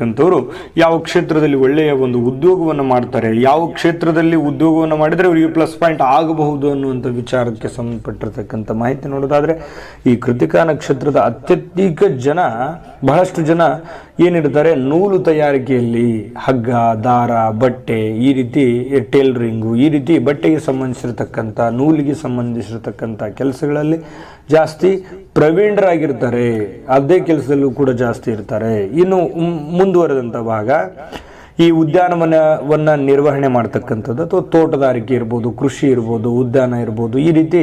ಇರ್ತಕ್ಕಂಥವ್ರು ಯಾವ ಕ್ಷೇತ್ರದಲ್ಲಿ ಒಳ್ಳೆಯ ಒಂದು ಉದ್ಯೋಗವನ್ನು ಮಾಡ್ತಾರೆ, ಯಾವ ಕ್ಷೇತ್ರದಲ್ಲಿ ಉದ್ಯೋಗವನ್ನು ಮಾಡಿದರೆ ಅವರಿಗೆ ಪ್ಲಸ್ ಪಾಯಿಂಟ್ ಆಗಬಹುದು ಅನ್ನುವಂಥ ವಿಚಾರಕ್ಕೆ ಸಂಬಂಧಪಟ್ಟಿರ್ತಕ್ಕಂಥ ಮಾಹಿತಿ ನೋಡೋದಾದ್ರೆ ಈ ಕೃತಿಕಾ ನಕ್ಷತ್ರದ ಅತ್ಯಧಿಕ ಜನ, ಬಹಳಷ್ಟು ಜನ ಏನಿರ್ತಾರೆ ನೂಲು ತಯಾರಿಕೆಯಲ್ಲಿ ಹಗ್ಗ, ದಾರ, ಬಟ್ಟೆ, ಈ ರೀತಿ ಟೇಲರಿಂಗು, ಈ ರೀತಿ ಬಟ್ಟೆಗೆ ಸಂಬಂಧಿಸಿರತಕ್ಕಂಥ, ನೂಲಿಗೆ ಸಂಬಂಧಿಸಿರತಕ್ಕಂಥ ಕೆಲಸಗಳಲ್ಲಿ ಜಾಸ್ತಿ ಪ್ರವೀಣರಾಗಿರ್ತಾರೆ. ಅದೇ ಕೆಲಸದಲ್ಲೂ ಕೂಡ ಜಾಸ್ತಿ ಇರ್ತಾರೆ. ಇನ್ನು ಮುಂದುವರೆದಂಥ ಭಾಗ ಈ ಉದ್ಯಾನವನವನ್ನು ನಿರ್ವಹಣೆ ಮಾಡ್ತಕ್ಕಂಥದ್ದು ಅಥವಾ ತೋಟಗಾರಿಕೆ ಇರ್ಬೋದು ಕೃಷಿ ಇರ್ಬೋದು ಉದ್ಯಾನ ಇರ್ಬೋದು ಈ ರೀತಿ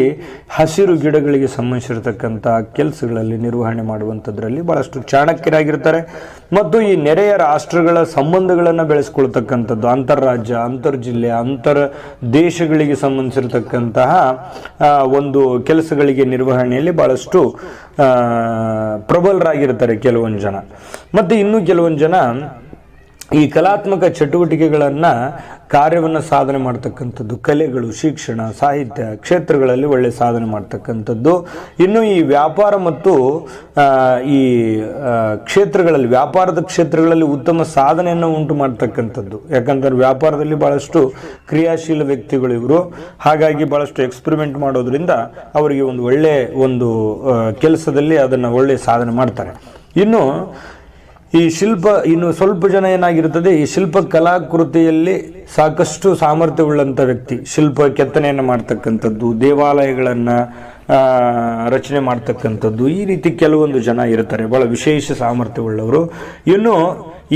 ಹಸಿರು ಗಿಡಗಳಿಗೆ ಸಂಬಂಧಿಸಿರತಕ್ಕಂಥ ಕೆಲಸಗಳಲ್ಲಿ ನಿರ್ವಹಣೆ ಮಾಡುವಂಥದ್ರಲ್ಲಿ ಬಹಳಷ್ಟು ಚಾಣಕ್ಯರಾಗಿರ್ತಾರೆ. ಮತ್ತು ಈ ನೆರೆಯ ರಾಷ್ಟ್ರಗಳ ಸಂಬಂಧಗಳನ್ನು ಬೆಳೆಸ್ಕೊಳ್ತಕ್ಕಂಥದ್ದು ಅಂತಾರಾಜ್ಯ ಅಂತರ್ ಜಿಲ್ಲೆ ಅಂತರ ದೇಶಗಳಿಗೆ ಸಂಬಂಧಿಸಿರತಕ್ಕಂತಹ ಒಂದು ಕೆಲಸಗಳಿಗೆ ನಿರ್ವಹಣೆಯಲ್ಲಿ ಬಹಳಷ್ಟು ಆ, ಪ್ರಬಲರಾಗಿರ್ತಾರೆ ಕೆಲವೊಂದು ಜನ. ಮತ್ತು ಇನ್ನೂ ಕೆಲವೊಂದು ಜನ ಈ ಕಲಾತ್ಮಕ ಚಟುವಟಿಕೆಗಳನ್ನು ಕಾರ್ಯವನ್ನು ಸಾಧನೆ ಮಾಡ್ತಕ್ಕಂಥದ್ದು, ಕಲೆಗಳು, ಶಿಕ್ಷಣ, ಸಾಹಿತ್ಯ ಕ್ಷೇತ್ರಗಳಲ್ಲಿ ಒಳ್ಳೆ ಸಾಧನೆ ಮಾಡ್ತಕ್ಕಂಥದ್ದು. ಇನ್ನು ಈ ವ್ಯಾಪಾರ ಮತ್ತು ಈ ಕ್ಷೇತ್ರಗಳಲ್ಲಿ, ವ್ಯಾಪಾರದ ಕ್ಷೇತ್ರಗಳಲ್ಲಿ ಉತ್ತಮ ಸಾಧನೆಯನ್ನು ಉಂಟು ಮಾಡ್ತಕ್ಕಂಥದ್ದು. ಯಾಕಂದ್ರೆ ವ್ಯಾಪಾರದಲ್ಲಿ ಬಹಳಷ್ಟು ಕ್ರಿಯಾಶೀಲ ವ್ಯಕ್ತಿಗಳು ಇವರು. ಹಾಗಾಗಿ ಬಹಳಷ್ಟು ಎಕ್ಸ್ಪೆರಿಮೆಂಟ್ ಮಾಡೋದ್ರಿಂದ ಅವರಿಗೆ ಒಂದು ಒಳ್ಳೆ ಒಂದು ಕೆಲಸದಲ್ಲಿ ಅದನ್ನು ಒಳ್ಳೆ ಸಾಧನೆ ಮಾಡ್ತಾರೆ. ಇನ್ನು ಈ ಶಿಲ್ಪ ಇನ್ನು ಸ್ವಲ್ಪ ಜನ ಏನಾಗಿರುತ್ತದೆ, ಈ ಶಿಲ್ಪ ಕಲಾಕೃತಿಯಲ್ಲಿ ಸಾಕಷ್ಟು ಸಾಮರ್ಥ್ಯವುಳ್ಳಂಥ ವ್ಯಕ್ತಿ, ಶಿಲ್ಪ ಕೆತ್ತನೆಯನ್ನು ಮಾಡ್ತಕ್ಕಂಥದ್ದು, ದೇವಾಲಯಗಳನ್ನು ರಚನೆ ಮಾಡ್ತಕ್ಕಂಥದ್ದು. ಈ ರೀತಿ ಕೆಲವೊಂದು ಜನ ಇರ್ತಾರೆ. ಬಹಳ ವಿಶೇಷ ಸಾಮರ್ಥ್ಯವುಳ್ಳವರು. ಇನ್ನು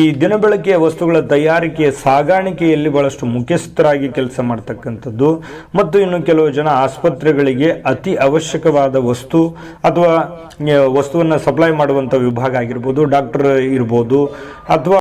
ಈ ದಿನಬಳಕೆಯ ವಸ್ತುಗಳ ತಯಾರಿಕೆಯ ಸಾಗಾಣಿಕೆಯಲ್ಲಿ ಬಹಳಷ್ಟು ಮುಖ್ಯಸ್ಥರಾಗಿ ಕೆಲಸ ಮಾಡ್ತಕ್ಕಂಥದ್ದು. ಮತ್ತು ಇನ್ನು ಕೆಲವು ಜನ ಆಸ್ಪತ್ರೆಗಳಿಗೆ ಅತಿ ಅವಶ್ಯಕವಾದ ವಸ್ತು ಅಥವಾ ವಸ್ತುವನ್ನು ಸಪ್ಲೈ ಮಾಡುವಂಥ ವಿಭಾಗ ಆಗಿರ್ಬೋದು, ಡಾಕ್ಟರ್ ಇರ್ಬೋದು, ಅಥವಾ